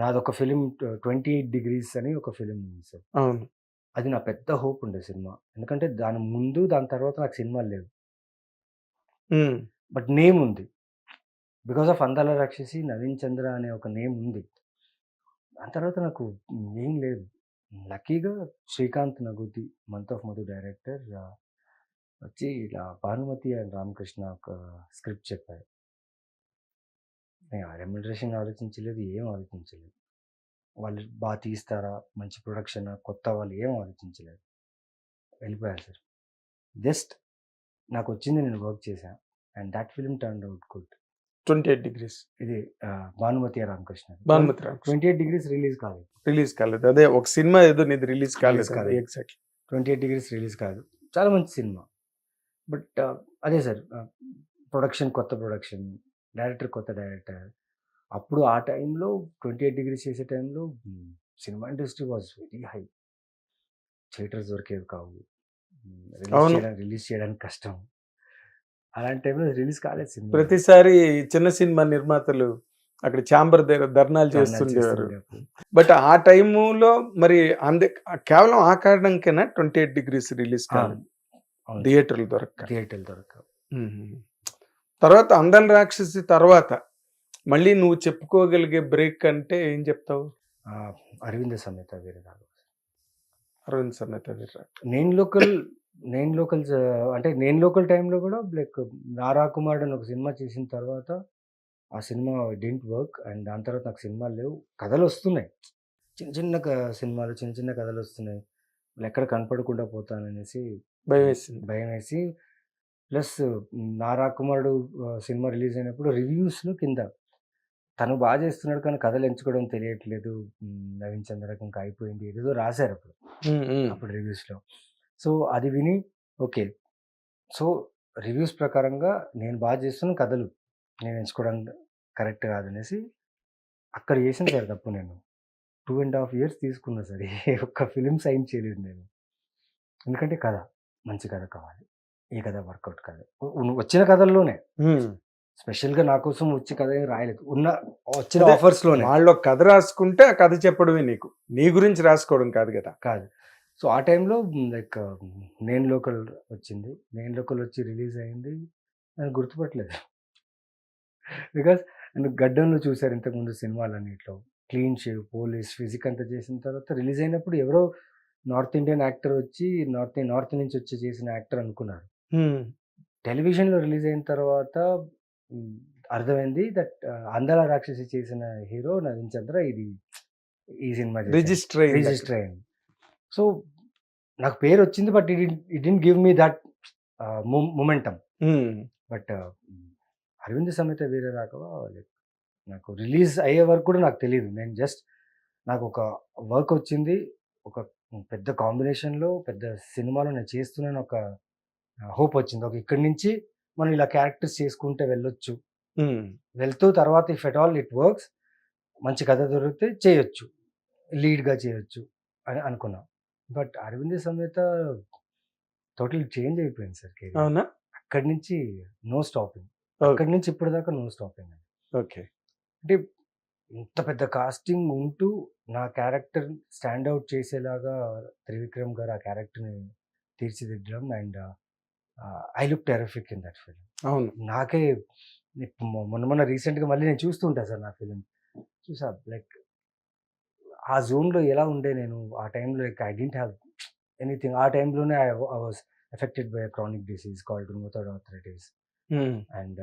నాదొక film twenty eight degrees అని ఒక ఫిలిం ఉంది సార్. అవును. అది నా పెద్ద హోప్ ఉండే సినిమా. ఎందుకంటే దాని ముందు దాని తర్వాత నాకు సినిమాలు లేవు. బట్ నేమ్ ఉంది. బికాస్ ఆఫ్ అందాల రాక్షసి నవీన్ చంద్ర అనే ఒక నేమ్ ఉంది. దాని తర్వాత నాకు ఏం లేదు. లక్కీగా Srikanth Nagothi month of Madhu director వచ్చి ఇలా భానుమతి అండ్ రామకృష్ణ ఒక స్క్రిప్ట్ చెప్పారు. నేను రెమ్యునరేషన్ ఆలోచించలేదు ఏం ఆలోచించలేదు. వాళ్ళు బాగా తీస్తారా మంచి ప్రొడక్షన్ కొత్త వాళ్ళు ఏం ఆలోచించలేదు. వెళ్ళిపోయారు సార్. జస్ట్ నాకు వచ్చింది నేను వర్క్ చేశాను and that film turn out good. Twenty eight degrees. ఇది Bhanumathi Ramakrishna. Bhanumathi. Twenty eight degrees release కాలేదు. రిలీజ్ కాలేదు. అదే ఒక సినిమా ఏదో నీది రిలీజ్ కాలేదు. కాలేదు. Exactly. Twenty eight degrees release కాదు. చాలా మంచి సినిమా. బట్ అదే సార్ ప్రొడక్షన్ కొత్త ప్రొడక్షన్ డైరెక్టర్ కొత్త డైరెక్టర్. అప్పుడు ఆ టైంలో ట్వంటీ ఎయిట్ డిగ్రీస్ చేసే టైంలో cinema industry was very high. Theatres దొరికేవి కావు. రిలీజ్. చేయడానికి రిలీజ్ చేయడానికి కష్టం. అలాంటి టైంలో రిలీజ్ కాలేదు సినిమా. ప్రతిసారి చిన్న సినిమా నిర్మాతలు అక్కడ ఛాంబర్ దగ్గర ధర్నాలు చేస్తుండేవారు. బట్ ఆ టైములో మరి అందే కేవలం ఆ కారణంకేనా ట్వంటీ ఎయిట్ డిగ్రీస్ రిలీజ్ కాదు థియేటర్లు దొరక్క. థియేటర్ దొరకవు. తర్వాత అందల రాక్షసి తర్వాత మళ్ళీ నువ్వు చెప్పుకోగలిగే బ్రేక్ అంటే ఏం చెప్తావు? అరవింద సమేత వేరే రాఘవ అరవింద్ సమేత వీర్రా. నేను లోకల్ నేను లోకల్ అంటే నేను లోకల్ టైంలో కూడా లైక్ నారా కుమార్ అని ఒక సినిమా చేసిన తర్వాత ఆ సినిమా డింట్ వర్క్ అండ్ దాని తర్వాత నాకు సినిమాలు లేవు. కథలు వస్తున్నాయి. చిన్న చిన్న సినిమాలు చిన్న చిన్న కథలు వస్తున్నాయి. ఎక్కడ కనపడకుండా పోతాననేసి భయం వేసింది భయం వేసి ప్లస్ నారా కుమారుడు సినిమా రిలీజ్ అయినప్పుడు రివ్యూస్లో కింద. తను బాగా చేస్తున్నాడు కానీ కథలు ఎంచుకోవడం తెలియట్లేదు. నవీన్ చంద్రకి ఇంకా అయిపోయింది ఏదో రాశారు అప్పుడు. అప్పుడు రివ్యూస్లో. సో అది విని ఓకే. సో రివ్యూస్ ప్రకారంగా నేను బాగా చేస్తున్న కథలు నేను ఎంచుకోవడం కరెక్ట్ కాదనేసి అక్కడ చేసిన సార్ తప్పు నేను. టూ అండ్ హాఫ్ ఇయర్స్ తీసుకున్నా సార్ ఏ ఒక్క ఫిలిం సైన్ చేయలేదు నేను. ఎందుకంటే కథ మంచి కథ కావాలి. ఈ కథ వర్కౌట్ కాదు. ఉ- వచ్చిన కథల్లోనే. ఉమ్. స్పెషల్గా నా కోసం వచ్చి కథ ఏం రాయలేదు. ఉన్న వచ్చిన అదే, ఆఫర్స్లోనే. వాళ్ళు కథ రాసుకుంటే ఆ కథ చెప్పడమే నీకు. నీ గురించి రాసుకోవడం కాదు కదా. కాదు. సో ఆ టైంలో లైక్ నేను లోకల్ వచ్చింది. నేను లోకల్ వచ్చి రిలీజ్ అయింది. నేను గుర్తుపట్టలేదు. బికాస్ నేను గడ్డంలో చూశారు ఇంతకుముందు సినిమాలన్నిట్లో. క్లీన్ షేవ్ పోలీస్ ఫిజిక్ అంతా చేసిన తర్వాత రిలీజ్ అయినప్పుడు ఎవరో నార్త్ ఇండియన్ యాక్టర్ వచ్చి నార్త్ నార్త్ నుంచి వచ్చి చేసిన యాక్టర్ అనుకున్నారు. టెలివిజన్లో రిలీజ్ అయిన తర్వాత అర్థమైంది దట్ అందాల రాక్షసి చేసిన హీరో నవీన్ చంద్ర ఇది ఈ సినిమా చేశాడు. రిజిస్టర్ అయింది అక్కడ. రిజిస్టర్ అయింది సో నాకు పేరు వచ్చింది but it it didn't give me that momentum. But Aravind Sametha Veera Raghava like, నాకు రిలీజ్ అయ్యే వరకు కూడా నాకు తెలియదు నేను జస్ట్ నాకు ఒక వర్క్ వచ్చింది ఒక పెద్ద కాంబినేషన్లో పెద్ద సినిమాలో నేను చేస్తున్నాను ఒక హోప్ వచ్చింది. ఒక ఇక్కడి నుంచి మనం ఇలా క్యారెక్టర్స్ చేసుకుంటే వెళ్ళొచ్చు. వెళ్తూ తర్వాత if at all it works మంచి కథ దొరికితే చేయొచ్చు. లీడ్గా చేయొచ్చు అని అనుకున్నాం. But Aravind Sametha total change అయిపోయింది సార్ అవునా? అక్కడి నుంచి నో స్టాపింగ్. అక్కడి నుంచి ఇప్పుడు దాకా నో స్టాపింగ్ ఓకే. అంటే ఇంత పెద్ద కాస్టింగ్ ఉంటూ నా క్యారెక్టర్ స్టాండ్ అవుట్ చేసేలాగా త్రివిక్రమ్ గారు ఆ క్యారెక్టర్ని తీర్చిదిద్దడం and I look terrific in that film. అవును. నాకే మొన్న మొన్న రీసెంట్గా మళ్ళీ నేను చూస్తుంటా సార్ నా ఫిలిం. చూసా లైక్ ఆ జోన్లో ఎలా ఉండే నేను ఆ టైంలో like I didn't have anything. ఆ టైంలోనే I was affected by chronic disease called rheumatoid arthritis. And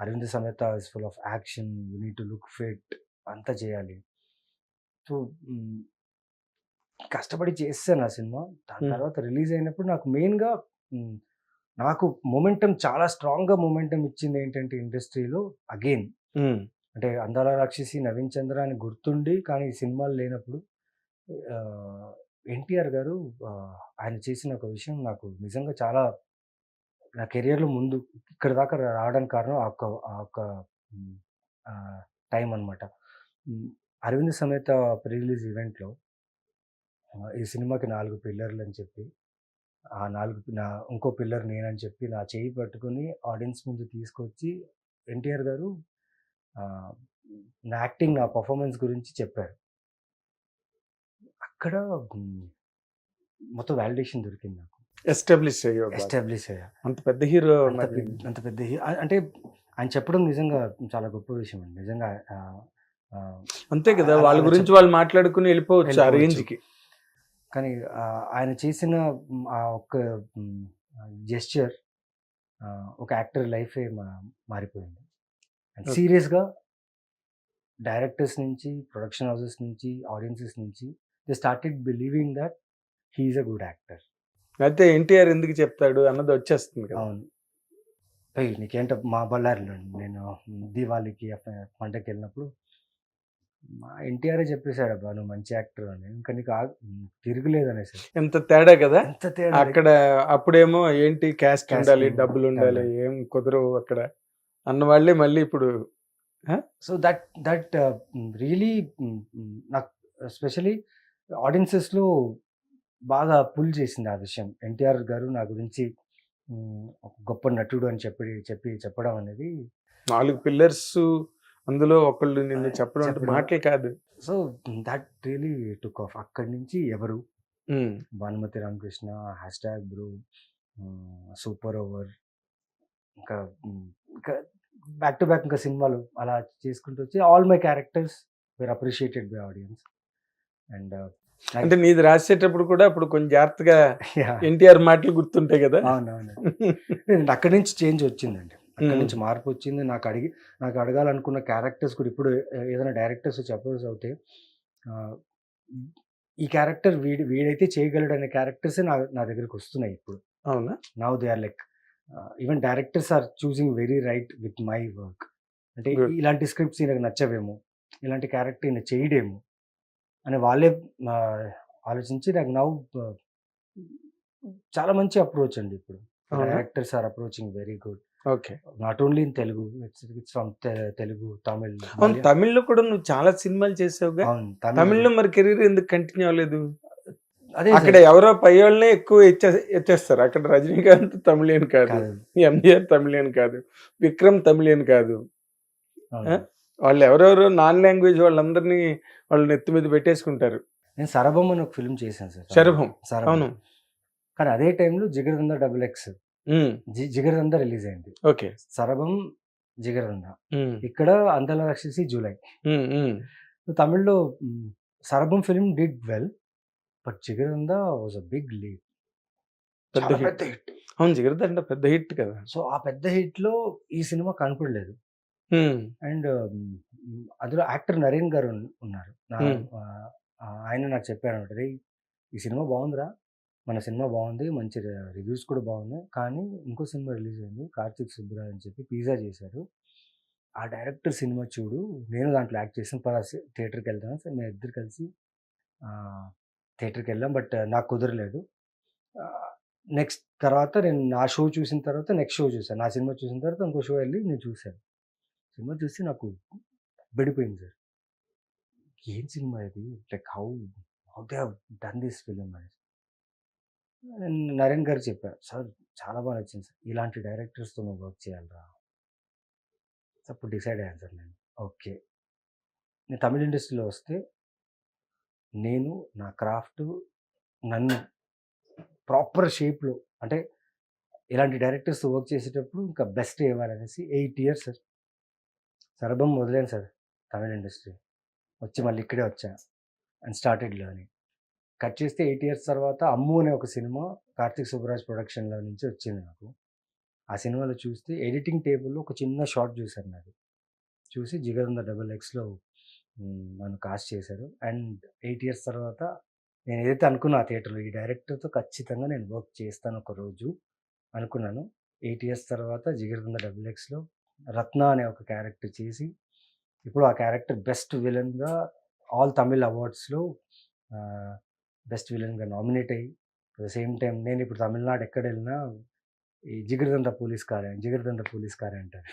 Aravind Sametha is full of action. You need to look fit. అంతా చేయాలి. సో కష్టపడి చేస్తాను ఆ సినిమా. దాని. తర్వాత రిలీజ్ అయినప్పుడు నాకు మెయిన్గా నాకు మొమెంటం చాలా స్ట్రాంగ్గా మొమెంటం ఇచ్చింది ఏంటంటే ఇండస్ట్రీలో అగైన్. అంటే అందాల రాక్షసి నవీన్ చంద్ర అని గుర్తుండి కానీ ఈ సినిమాలు లేనప్పుడు ఎన్టీఆర్ గారు ఆయన చేసిన ఒక విషయం నాకు నిజంగా చాలా నా కెరియర్లో ముందు ఇక్కడ దాకా రావడానికి కారణం ఆ ఒక్క ఆ ఒక్క టైం అనమాట అరవింద్ సమేత ప్రీ రిలీజ్ ఈవెంట్లో ఈ సినిమాకి నాలుగు పిల్లర్లు అని చెప్పి ఆ నాలుగు నా ఇంకో పిల్లర్ నేనని చెప్పి నా చేయి పట్టుకుని ఆడియన్స్ ముందు తీసుకొచ్చి ఎన్టీఆర్ గారు నా యాక్టింగ్ నా పర్ఫార్మెన్స్ గురించి చెప్పారు. అక్కడ మొత్తం వాలిడేషన్ దొరికింది నాకు. ఎస్టాబ్లిష్ అయ్యో. ఎస్టాబ్లిష్ అయ్యా. అంత పెద్ద హీరో అంత పెద్ద అంత పెద్ద హీ- అ- అంటే ఆయన చెప్పడం నిజంగా చాలా గొప్ప విషయం అండి. నిజంగా అంతే కదా వాళ్ళ గురించి వాళ్ళు మాట్లాడుకుని వెళ్ళిపోవచ్చు ఆ వెళ్ళిపోవచ్చు. కానీ ఆయన చేసిన ఆ ఒక్క జెస్చర్ ఒక యాక్టర్ లైఫే మారిపోయింది. Okay. సీరియస్గా డైరెక్టర్స్ నుంచి ప్రొడక్షన్ హౌసెస్ నుంచి ఆడియన్సెస్ నుంచి they started believing that he's a good actor. అయితే ఎన్టీఆర్ ఎందుకు చెప్తాడు అన్నది వచ్చేస్తుంది అవును. నీకేంట మా బళ్ళారిలో నేను దీవాళికి పండగకి వెళ్ళినప్పుడు మా ఎన్టీఆర్ చెప్పేశాడు అబ్బా నువ్వు మంచి యాక్టర్ అని. ఇంకా నీకు తిరుగులేదు అనేసి ఎంత తేడా కదా? ఎంత తేడా అక్కడ అప్పుడేమో ఏంటి క్యాస్ట్ ఉండాలి. డబ్బులు ఉండాలి. ఏం కుదరవు అక్కడ అన్న వాళ్ళే మళ్ళీ ఇప్పుడు సో దట్ దట్ రియలీ నాకు స్పెషలీ ఆడియన్సెస్లో బాగా పుల్ చేసింది ఆ విషయం. ఎన్టీఆర్ గారు నా గురించి ఒక గొప్ప నటుడు అని చెప్పి చెప్పి చెప్పడం అనేది నాలుగు పిల్లర్స్ అందులో ఒకళ్ళు నిన్ను చెప్పడం అంటే. మాటలు కాదు. So that really took off అక్కడి నుంచి ఎవరు? Bhanumathi Ramakrishna hashtag bro super over ఇంకా ఇంకా బ్యాక్ టు బ్యాక్ ఇంకా సినిమాలు అలా చేసుకుంటూ వచ్చి all my characters were appreciated by audience and అంటే నీది రాసేటప్పుడు కూడా అప్పుడు కొంచెం జాగ్రత్తగా ఎన్టీఆర్ మాటలు గుర్తుంటాయి కదా. అవునవును. అక్కడి నుంచి చేంజ్ వచ్చిందండి. అక్కడి. నుంచి మార్పు వచ్చింది నాకు అడిగి నాకు అడగాలనుకున్న క్యారెక్టర్స్ కూడా ఇప్పుడు ఏదైనా డైరెక్టర్స్ చెప్పల్సి అవుతే ఈ క్యారెక్టర్ వీడి వీడైతే చేయగలడు అనే క్యారెక్టర్స్ నా నా దగ్గరికి వస్తున్నాయి ఇప్పుడు అవునా now they are like even directors are choosing very right with my work అంటే. ఇలాంటి స్క్రిప్ట్స్ ఈయనకు నచ్చవేమో ఇలాంటి క్యారెక్టర్ ఈయన చేయడేమో అని వాళ్ళే ఆలోచించి నాకు నౌ చాలా మంచి అప్రోచ్ అండి ఇప్పుడు? Directors are approaching very good okay. Not only in Telugu it's it's from Telugu Tamil అవును తమిళ్ళో కూడా నువ్వు చాలా సినిమాలు చేసావుగా. తమిళ్ళో. మరి కెరీర్ ఎందుకు కంటిన్యూ అవ్వలేదు? అదే అక్కడ ఎవరో పై వాళ్ళనే ఎక్కువ ఎత్తేస్తారు. అక్కడ రజనీకాంత్ తమిళియన్ కాదు. ఎంజిఆర్ తమిళియన్ కాదు విక్రమ్ తమిళియన్ కాదు? వాళ్ళు ఎవరెవరో నాన్ లాంగ్వేజ్ వాళ్ళందరినీ వాళ్ళు నెత్తి మీద పెట్టేసుకుంటారు. నేను సరభం అని ఒక ఫిల్మ్ చేశాను సార్. శరభం సరభం. అవును. కానీ అదే టైంలో Jigarthanda double X. Jigarthanda release అయింది. ఓకే. సరభం జిగర్దంద. ఇక్కడ Andala Rakshasi July తమిళ్ళో Sarabham film did well but Jigarthanda was a big lead. పెద్ద హిట్. అవును జిగరదండ పెద్ద హిట్ కదా. సో ఆ పెద్ద హిట్లో ఈ సినిమా కనపడలేదు. అండ్ అందులో యాక్టర్ నరేన్ గారు ఉన్- ఉన్నారు. ఆయన నాకు చెప్పారు ఈ సినిమా బాగుందిరా. మన సినిమా బాగుంది మంచి రివ్యూస్ కూడా బాగున్నాయి. కానీ ఇంకో సినిమా రిలీజ్ అయింది కార్తిక్ సుబ్బరాజ్ అని చెప్పి పిజ్జా చేశారు. ఆ డైరెక్టర్ సినిమా చూడు నేను దాంట్లో యాక్ట్ చేసిన పద థియేటర్కి వెళ్తాను సార్ మేము ఇద్దరు కలిసి థియేటర్కి వెళ్ళాం. బట్ నాకు కుదరలేదు. నెక్స్ట్ తర్వాత నేను నా షో చూసిన తర్వాత నెక్స్ట్ షో చూసాను నా సినిమా చూసిన తర్వాత ఇంకో షో వెళ్ళి నేను చూశాను. సినిమా చూసి నాకు విడిపోయింది సార్. ఏం సినిమా ఇది? Like how how they done this film అనేది నరేన్ గారు చెప్పారు. సార్ చాలా బాగా నచ్చింది సార్. ఇలాంటి డైరెక్టర్స్తో నువ్వు వర్క్ చేయాలరా. అప్పుడు డిసైడ్ అయ్యాను సార్ నేను. ఓకే. నేను తమిళ ఇండస్ట్రీలో వస్తే నేను నా క్రాఫ్ట్ నన్ను ప్రాపర్ షేప్లో అంటే ఇలాంటి డైరెక్టర్స్ వర్క్ చేసేటప్పుడు ఇంకా బెస్ట్ ఇవ్వాలనేసి ఎయిట్ ఇయర్స్ సార్. సర్భం వదిలేను సార్ తమిళ ఇండస్ట్రీ. వచ్చి మళ్ళీ ఇక్కడే వచ్చా. And started learning. కట్ చేస్తే ఎయిట్ ఇయర్స్ తర్వాత అమ్ము అనే ఒక సినిమా కార్తిక్ సుబ్బరాజ్ ప్రొడక్షన్లో నుంచి వచ్చింది నాకు. ఆ సినిమాలో చూస్తే ఎడిటింగ్ టేబుల్లో ఒక చిన్న షార్ట్ చూశాను నాది. చూసి జిగదంద డబుల్ ఎక్స్లో నన్ను కాస్ట్ చేశారు. అండ్ ఎయిట్ ఇయర్స్ తర్వాత నేను ఏదైతే అనుకున్నా ఆ థియేటర్లో ఈ డైరెక్టర్తో ఖచ్చితంగా నేను వర్క్ చేస్తాను ఒక రోజు అనుకున్నాను. ఎయిట్ ఇయర్స్ తర్వాత జిగర్దంద డబుల్ ఎక్స్లో రత్న అనే ఒక క్యారెక్టర్ చేసి ఇప్పుడు ఆ క్యారెక్టర్ బెస్ట్ విలన్గా ఆల్ తమిళ్ అవార్డ్స్లో బెస్ట్ విలన్గా నామినేట్ అయ్యి అట్ ద సేమ్ టైం నేను ఇప్పుడు తమిళనాడు ఎక్కడ వెళ్ళినా ఈ జిగర్దంద పోలీస్ కారే జిగర్దంద పోలీస్ కారే అంటారు.